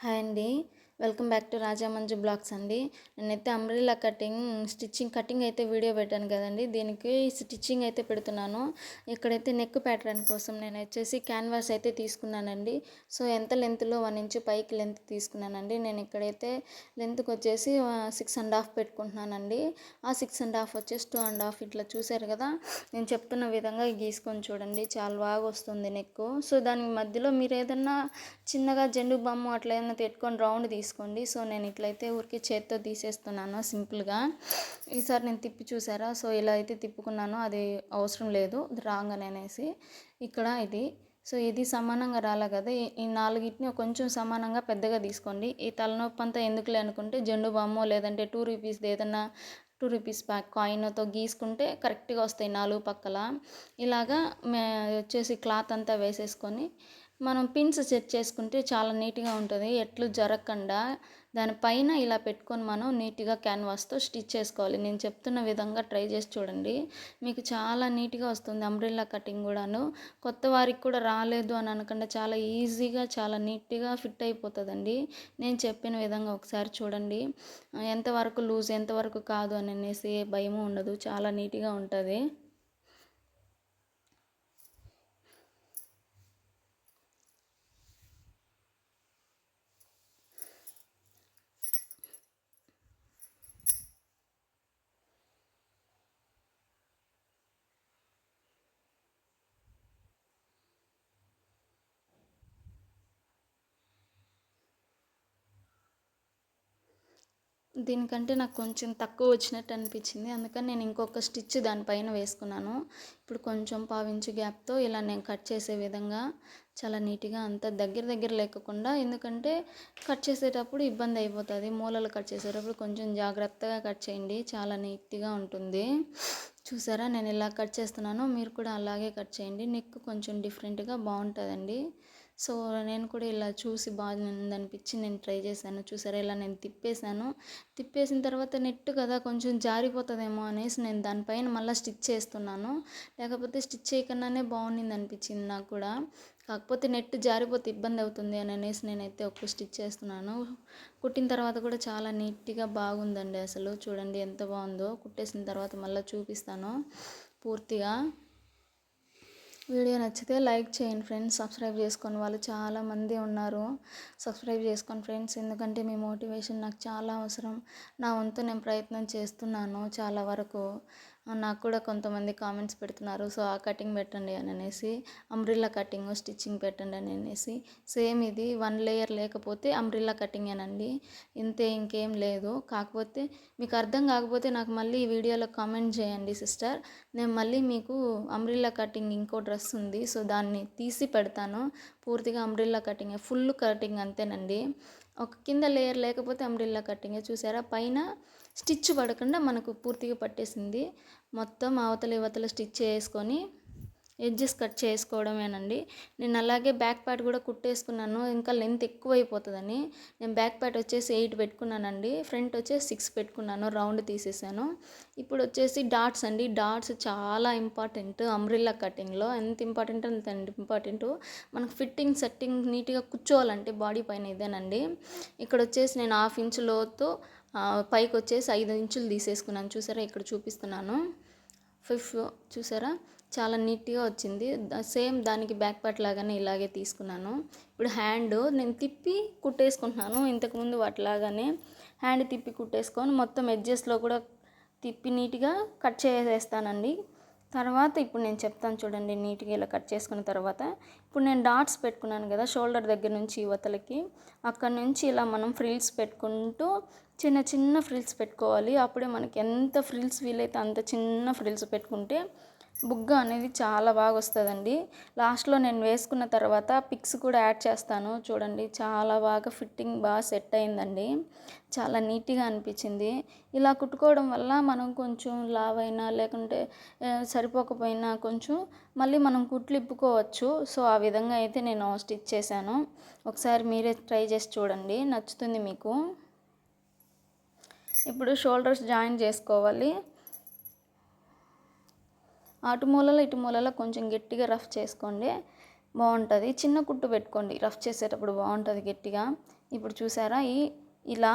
Hi అండి welcome back to Raja Manju blogs అండి. నేనైతే అంబ్రిల్లా కటింగ్ స్టిచ్చింగ్ కటింగ్ అయితే వీడియో పెట్టాను కదండి. దీనికి స్టిచ్చింగ్ అయితే పెడుతున్నాను. ఇక్కడైతే నెక్ ప్యాటర్న్ కోసం నేను వచ్చేసి క్యాన్వాస్ అయితే తీసుకున్నానండి. సో ఎంత లెంత్లో వన్ ఇంచ్ పైకి లెంత్ తీసుకున్నానండి. నేను ఇక్కడైతే లెంత్కి వచ్చేసి సిక్స్ అండ్ హాఫ్ పెట్టుకుంటున్నానండి. ఆ సిక్స్ అండ్ హాఫ్ వచ్చేసి టూ అండ్ హాఫ్ ఇట్లా చూసారు కదా. నేను చెప్తున్న విధంగా గీసుకొని చూడండి. చాలా బాగా వస్తుంది నెక్ సో దాని మధ్యలో మీరు ఏదన్నా చిన్నగా జెండు బొమ్మ అట్లా ఏదైనా పెట్టుకొని రౌండ్ తీసుకోండి సో నేను ఇట్లయితే ఊరికి చేత్తో తీసేస్తున్నాను సింపుల్గా. ఈసారి నేను తిప్పి చూసారా? సో ఇలా అయితే తిప్పుకున్నాను అది అవసరం లేదు. రాంగ్ అని అనేసి ఇక్కడ ఇది. సో ఇది సమానంగా రాలే కదా? ఈ నాలుగిటిని కొంచెం సమానంగా పెద్దగా తీసుకోండి. ఈ తలనొప్పి అంతా ఎందుకులే అనుకుంటే జెండు బామ్మో లేదంటే టూ రూపీస్ది ఏదన్నా టూ రూపీస్ ప్యాక్ కాయిన్తో గీసుకుంటే కరెక్ట్గా వస్తాయి నాలుగు పక్కల. ఇలాగా మే వచ్చేసి క్లాత్ అంతా వేసేసుకొని మనం పిన్స్ సెట్ చేసుకుంటే చాలా నీట్గా ఉంటుంది. ఎట్లు జరగకుండా దానిపైన ఇలా పెట్టుకొని మనం నీట్గా క్యాన్వాస్తో స్టిచ్ చేసుకోవాలి. నేను చెప్తున్న విధంగా ట్రై చేసి చూడండి. మీకు చాలా నీట్గా వస్తుంది అంబ్రిల్లా కటింగ్ కూడాను. కొత్త వారికి కూడా రాలేదు అని అనకుండా చాలా ఈజీగా చాలా నీట్గా ఫిట్ అయిపోతుందండి. నేను చెప్పిన విధంగా ఒకసారి చూడండి. ఎంతవరకు లూజ్ ఎంతవరకు కాదు అని అనేసి భయము ఉండదు. చాలా నీట్గా ఉంటుంది. దీనికంటే నాకు కొంచెం తక్కువ వచ్చినట్టు అనిపించింది. అందుకని నేను ఇంకొక స్టిచ్ దానిపైన వేసుకున్నాను. ఇప్పుడు కొంచెం పావించు గ్యాప్తో ఇలా నేను కట్ చేసే విధంగా చాలా నీట్గా అంత దగ్గర దగ్గర లేకుండా ఎందుకంటే కట్ చేసేటప్పుడు ఇబ్బంది అయిపోతుంది. మూలలు కట్ చేసేటప్పుడు కొంచెం జాగ్రత్తగా కట్ చేయండి. చాలా నీట్గా ఉంటుంది. చూసారా? నేను ఇలా కట్ చేస్తున్నాను. మీరు కూడా అలాగే కట్ చేయండి. నెక్ కొంచెం డిఫరెంట్గా బాగుంటుందండి. సో నేను కూడా ఇలా చూసి బాగుంది అనిపించి నేను ట్రై చేశాను. చూసారా? ఇలా నేను తిప్పేశాను. తిప్పేసిన తర్వాత నెట్ కదా కొంచెం జారిపోతుందేమో అనేసి నేను దానిపైన మళ్ళీ స్టిచ్ చేస్తున్నాను. లేకపోతే స్టిచ్ చేయకుండానే బాగుండింది అనిపించింది నాకు కూడా. కాకపోతే నెట్ జారిపోతే ఇబ్బంది అవుతుంది అని అనేసి నేనైతే ఒక్క స్టిచ్ చేస్తున్నాను కుట్టిన తర్వాత కూడా చాలా నీట్గా బాగుందండి అసలు. చూడండి ఎంత బాగుందో. కుట్టేసిన తర్వాత మళ్ళీ చూపిస్తాను పూర్తిగా. వీడియో నచ్చితే లైక్ చేయండి ఫ్రెండ్స్. సబ్స్క్రైబ్ చేసుకొని వాళ్ళు చాలామంది ఉన్నారు. సబ్స్క్రైబ్ చేసుకొని ఫ్రెండ్స్ ఎందుకంటే మీ మోటివేషన్ నాకు చాలా అవసరం. నా వంతు నేను ప్రయత్నం చేస్తున్నాను చాలా వరకు. నాకు కూడా కొంతమంది కామెంట్స్ పెడుతున్నారు. సో ఆ కటింగ్ పెట్టండి అని అనేసి అంబ్రిల్లా కటింగ్ స్టిచ్చింగ్ పెట్టండి అని అనేసి. సేమ్ ఇది వన్ లేయర్ లేకపోతే అంబ్రిల్లా కటింగ్ అనండి. ఇంతే ఇంకేం లేదు. కాకపోతే మీకు అర్థం కాకపోతే నాకు మళ్ళీ ఈ వీడియోలో కామెంట్ చేయండి సిస్టర్. నేను మళ్ళీ మీకు అంబ్రిల్లా కటింగ్ ఇంకో డ్రెస్ ఉంది. సో దాన్ని తీసి పెడతాను. పూర్తిగా అంబ్రిల్లా కటింగ్ ఫుల్ కటింగ్ అంతేనండి. ఒక కింద లేయర్ లేకపోతే అంబ్రిల్లా కటింగ్ చూసారా? పైన స్టిచ్ పడకుండా మనకు పూర్తిగా పట్టేసింది. మొత్తం అవతల ఇవతల స్టిచ్ చేసుకొని ఎడ్జెస్ కట్ చేసుకోవడమేనండి. నేను అలాగే బ్యాక్ ప్యాట్ కూడా కుట్టేసుకున్నాను. ఇంకా లెంత్ ఎక్కువ అయిపోతుందని నేను బ్యాక్ ప్యాట్ వచ్చేసి ఎయిట్ పెట్టుకున్నానండి. ఫ్రంట్ వచ్చేసి సిక్స్ పెట్టుకున్నాను. రౌండ్ తీసేసాను. ఇప్పుడు వచ్చేసి డాట్స్ అండి. డాట్స్ చాలా ఇంపార్టెంట్. అంబ్రిల్లా కటింగ్లో ఎంత ఇంపార్టెంట్ అంత ఇంపార్టెంట్. మనకు ఫిట్టింగ్ సెట్టింగ్ నీట్గా కూర్చోవాలంటే బాడీ పైన ఇదేనండి. ఇక్కడ వచ్చేసి నేను హాఫ్ ఇంచ్ లోతు పైకి వచ్చేసి ఐదు ఇంచులు తీసేసుకున్నాను. చూసారా? ఇక్కడ చూపిస్తున్నాను. ఫిఫ్ చూసారా? చాలా నీట్గా వచ్చింది. సేమ్ దానికి బ్యాక్ పార్ట్ లాగానే ఇలాగే తీసుకున్నాను. ఇప్పుడు హ్యాండ్ నేను తిప్పి కుట్టేసుకుంటున్నాను. ఇంతకుముందు వాటిలాగానే హ్యాండ్ తిప్పి కుట్టేసుకొని మొత్తం ఎడ్జెస్లో కూడా తిప్పి నీట్గా కట్ చేసేస్తానండి. తర్వాత ఇప్పుడు నేను చెప్తాను చూడండి నీట్గా ఇలా కట్ చేసుకున్న తర్వాత. ఇప్పుడు నేను డాట్స్ పెట్టుకున్నాను కదా షోల్డర్ దగ్గర నుంచి యువతలకి. అక్కడ నుంచి ఇలా మనం ఫ్రిల్స్ పెట్టుకుంటూ చిన్న చిన్న ఫ్రిల్స్ పెట్టుకోవాలి. అప్పుడే మనకి ఎంత ఫ్రిల్స్ వీలైతే అంత చిన్న ఫ్రిల్స్ పెట్టుకుంటే బుగ్గ అనేది చాలా బాగా వస్తుందండి. లాస్ట్లో నేను వేసుకున్న తర్వాత పిక్స్ కూడా యాడ్ చేస్తాను. చూడండి చాలా బాగా ఫిట్టింగ్ బాగా సెట్ అయిందండి. చాలా నీట్గా అనిపించింది. ఇలా కుట్టుకోవడం వల్ల మనం కొంచెం లావైనా లేకుంటే సరిపోకపోయినా కొంచెం మళ్ళీ మనం కుట్లు ఇప్పుకోవచ్చు. సో ఆ విధంగా అయితే నేను స్టిచ్ చేశాను. ఒకసారి మీరే ట్రై చేసి చూడండి. నచ్చుతుంది మీకు. ఇప్పుడు షోల్డర్స్ జాయిన్ చేసుకోవాలి. అటు మూలలో ఇటు మూలలో కొంచెం గట్టిగా రఫ్ చేసుకోండి. బాగుంటుంది. చిన్న కుట్టు పెట్టుకోండి. రఫ్ చేసేటప్పుడు బాగుంటుంది గట్టిగా. ఇప్పుడు చూసారా? ఈ ఇలా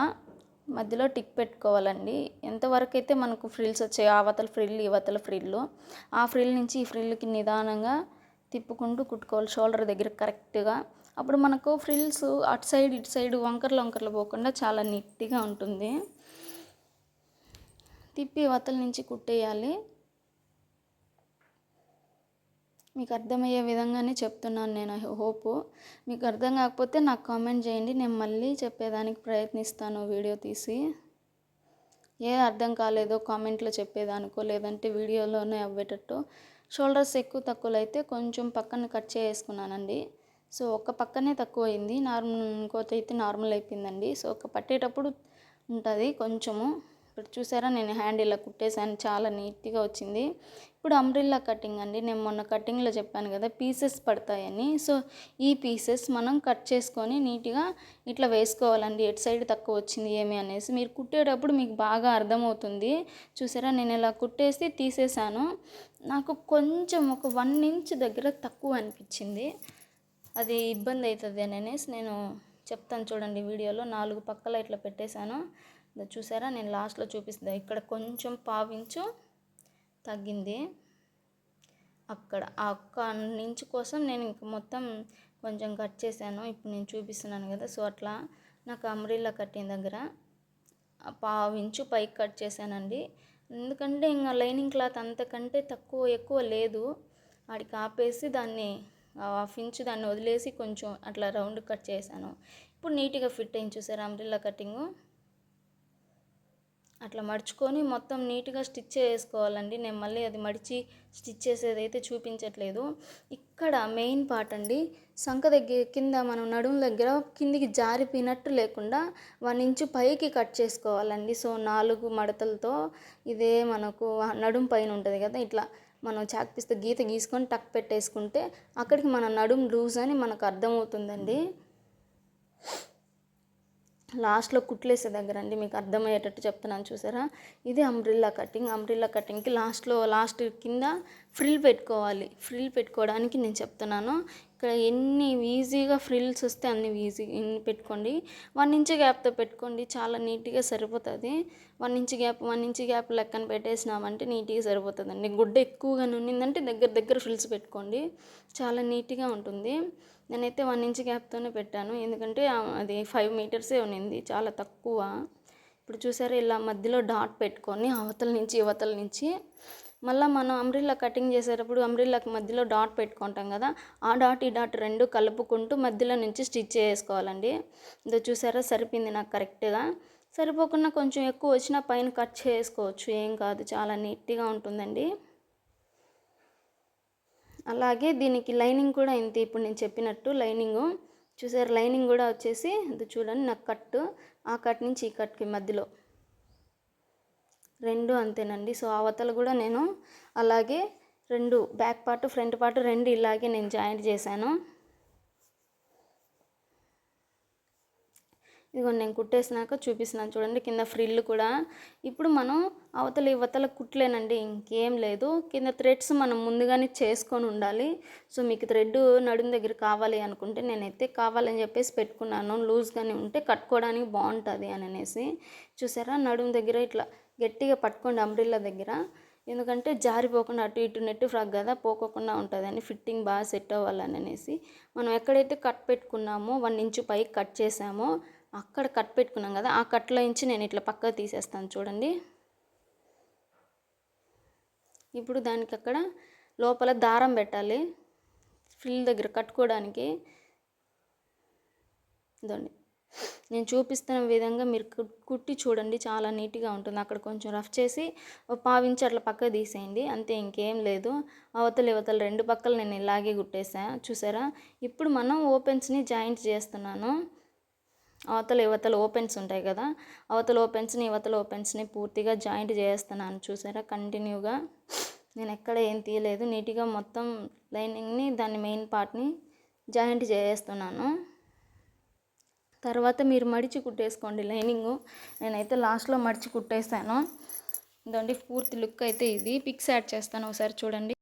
మధ్యలో టిక్ పెట్టుకోవాలండి. ఎంతవరకు అయితే మనకు ఫ్రిల్స్ వచ్చాయి ఆవతల ఫ్రిల్ ఇవతల ఫ్రిల్లు ఆ ఫ్రిల్ నుంచి ఈ ఫ్రిల్కి నిదానంగా తిప్పుకుంటూ కుట్టుకోవాలి. షోల్డర్ దగ్గర కరెక్ట్గా. అప్పుడు మనకు ఫ్రిల్స్ అటు సైడ్ ఇటు సైడ్ వంకర్లు వంకర్లు పోకుండా చాలా నీట్గా ఉంటుంది. తిప్పి వతల నుంచి కుట్టేయాలి. మీకు అర్థమయ్యే విధంగానే చెప్తున్నాను నేను హోప్. మీకు అర్థం కాకపోతే నాకు కామెంట్ చేయండి నేను మళ్ళీ చెప్పేదానికి ప్రయత్నిస్తాను వీడియో తీసి. ఏ అర్థం కాలేదో కామెంట్లో చెప్పేదానికో లేదంటే వీడియోలోనే అవ్వేటట్టు. షోల్డర్స్ ఎక్కువ తక్కువలు అయితే కొంచెం పక్కన కట్ చేసుకున్నానండి సో ఒక పక్కనే తక్కువ అయింది నార్మల్ ఇంకోటి అయితే నార్మల్ అయిపోయిందండి. సో ఒక పట్టేటప్పుడు ఉంటుంది కొంచెము. ఇప్పుడు చూసారా నేను హ్యాండ్ ఇలా కుట్టేసాను చాలా నీట్గా వచ్చింది. ఇప్పుడు అంబ్రిల్లా కటింగ్ అండి. నేను మొన్న కటింగ్లో చెప్పాను కదా పీసెస్ పడతాయని. సో ఈ పీసెస్ మనం కట్ చేసుకొని నీట్గా ఇట్లా వేసుకోవాలండి. ఎటు సైడ్ తక్కువ వచ్చింది ఏమి అనేసి. మీరు కుట్టేటప్పుడు మీకు బాగా అర్థమవుతుంది. చూసారా నేను ఇలా కుట్టేసి తీసేసాను నాకు కొంచెం ఒక వన్ ఇంచ్ దగ్గర తక్కువ అనిపించింది. అది ఇబ్బంది అవుతుంది అని అనేసి నేను చెప్తాను చూడండి వీడియోలో. నాలుగు పక్కల ఇట్లా పెట్టేశాను. చూసారా? నేను లాస్ట్లో చూపిస్తుంది ఇక్కడ కొంచెం పావించు తగ్గింది. అక్కడ ఆ నుంచి ఇంచు కోసం నేను ఇంక మొత్తం కొంచెం కట్ చేశాను. ఇప్పుడు నేను చూపిస్తున్నాను కదా. సో అట్లా నాకు అమ్రిల్లా కట్టిన దగ్గర పావించు ఇంచు పైకి కట్ చేశానండి. ఎందుకంటే ఇంకా లైనింగ్ క్లాత్ అంతకంటే తక్కువ ఎక్కువ లేదు. వాడికి ఆపేసి దాన్ని హాఫ్ ఇంచ్ దాన్ని వదిలేసి కొంచెం అట్లా రౌండ్ కట్ చేశాను. ఇప్పుడు నీట్గా ఫిట్ అయింది. చూసారు? అంబ్రిల్లా కటింగు అట్లా మడుచుకొని మొత్తం నీట్గా స్టిచ్ చేసుకోవాలండి. నేను మళ్ళీ అది మడిచి స్టిచ్ చేసేది అయితే చూపించట్లేదు. ఇక్కడ మెయిన్ పార్ట్ అండి సంఖ దగ్గర కింద మనం నడుము దగ్గర కిందికి జారిపోయినట్టు లేకుండా వన్ ఇంచు పైకి కట్ చేసుకోవాలండి. సో నాలుగు మడతలతో ఇదే మనకు నడుము పైన ఉంటుంది కదా ఇట్లా మనం చాక్పిస్తే గీత గీసుకొని టక్ పెట్టేసుకుంటే అక్కడికి మన నడుము లూజ్ అని మనకు అర్థమవుతుందండి. లాస్ట్లో కుట్లేసే దగ్గర అండి మీకు అర్థమయ్యేటట్టు చెప్తున్నాను చూసారా? ఇది అంబ్రిల్లా కటింగ్ అంబ్రిల్లా కటింగ్కి లాస్ట్లో లాస్ట్ కింద ఫ్రిల్ పెట్టుకోవాలి. ఫ్రిల్ పెట్టుకోవడానికి నేను చెప్తున్నాను. ఇక్కడ ఎన్ని ఈజీగా ఫ్రిల్స్ వస్తే అన్ని ఈజీ పెట్టుకోండి. వన్ ఇంచ్ గ్యాప్తో పెట్టుకోండి చాలా నీట్గా సరిపోతుంది. One inch gap one inch gap లెక్కన పెట్టేసినామంటే నీట్గా సరిపోతుందండి. గుడ్డ ఎక్కువగా ఉన్నిందంటే దగ్గర దగ్గర ఫ్రిల్స్ పెట్టుకోండి. చాలా నీట్గా ఉంటుంది. నేనైతే వన్ ఇంచ్ గ్యాప్తోనే పెట్టాను. ఎందుకంటే అది ఫైవ్ మీటర్సే ఉన్నింది చాలా తక్కువ. ఇప్పుడు చూసారా ఇలా మధ్యలో డాట్ పెట్టుకొని అవతల నుంచి యువతల నుంచి మళ్ళీ మనం అంబ్రిల్లా కటింగ్ చేసేటప్పుడు అంబ్రిల్లాకి మధ్యలో డాట్ పెట్టుకుంటాం కదా ఆ డాట్ ఈ డాట్ రెండు కలుపుకుంటూ మధ్యలో నుంచి స్టిచ్ చేసుకోవాలండి. ఇదో చూసారా సరిపోయింది నాకు కరెక్ట్గా సరిపోకుండా కొంచెం ఎక్కువ వచ్చినా పైన కట్ చేసుకోవచ్చు ఏం కాదు చాలా నీట్గా ఉంటుందండి. అలాగే దీనికి లైనింగ్ కూడా ఇంత. ఇప్పుడు నేను చెప్పినట్టు లైనింగ్. చూసారు లైనింగ్ కూడా వచ్చేసి ఇది చూడండి నాకు కట్ ఆ కట్ నుంచి ఈ కట్కి మధ్యలో. రెండు అంతేనండి. సో అవతల కూడా నేను అలాగే రెండు బ్యాక్ పార్ట్ ఫ్రంట్ పార్ట్ రెండు ఇలాగే నేను జాయింట్ చేశాను. ఇదిగోండి నేను కుట్టేసినాక చూపిస్తున్నాను చూడండి కింద ఫ్రిల్ కూడా. ఇప్పుడు మనం అవతల ఇవతల కుట్లేనండి ఇంకేం లేదు. కింద థ్రెడ్స్ మనం ముందుగానే చేసుకొని ఉండాలి. సో మీకు థ్రెడ్ నడుము దగ్గర కావాలి అనుకుంటే నేనైతే కావాలని చెప్పేసి పెట్టుకున్నాను. లూజ్గానే ఉంటే కట్టుకోవడానికి బాగుంటుంది అని అనేసి. చూసారా? నడుము దగ్గర ఇట్లా గట్టిగా పట్టుకోండి అంబ్రిల్లా దగ్గర. ఎందుకంటే జారిపోకుండా అటు ఇటు నెట్ ఫ్రాక్ కదా పోకోకుండా ఉంటుందని ఫిట్టింగ్ బాగా సెట్ అవ్వాలని అనేసి. మనం ఎక్కడైతే కట్ పెట్టుకున్నామో వన్ ఇంచు పైకి కట్ చేసామో అక్కడ కట్ పెట్టుకున్నాం కదా ఆ కట్లో నుంచి నేను ఇట్లా పక్కకు తీసేస్తాను చూడండి. ఇప్పుడు దానికి అక్కడ లోపల దారం పెట్టాలి ఫ్రిల్ దగ్గర కట్టుకోవడానికి. ఇదండి నేను చూపిస్తున్న విధంగా మీరు కుట్టి చూడండి చాలా నీట్గా ఉంటుంది. అక్కడ కొంచెం రఫ్ చేసి పావించి అట్లా పక్క తీసేయండి అంతే ఇంకేం లేదు. అవతల ఇవతల రెండు పక్కలు నేను ఇలాగే కుట్టేసా చూసారా? ఇప్పుడు మనం ఓపెన్స్ని జాయింట్ చేస్తున్నాను. అవతల యువతల ఓపెన్స్ ఉంటాయి కదా అవతల ఓపెన్స్ని యువతల ఓపెన్స్ని పూర్తిగా జాయింట్ చేస్తున్నాను చూసారా? కంటిన్యూగా. నేను ఎక్కడ ఏం తీయలేదు. నీట్గా మొత్తం లైనింగ్ని దాని మెయిన్ పార్ట్ని జాయింట్ చేస్తున్నాను తర్వాత మీరు మడిచి కుట్టేసుకోండి లైనింగు. నేనైతే లాస్ట్లో మడిచి కుట్టేస్తాను ఇదండి పూర్తి లుక్ అయితే ఇది. పిక్స్ యాడ్ చేస్తాను ఒకసారి చూడండి.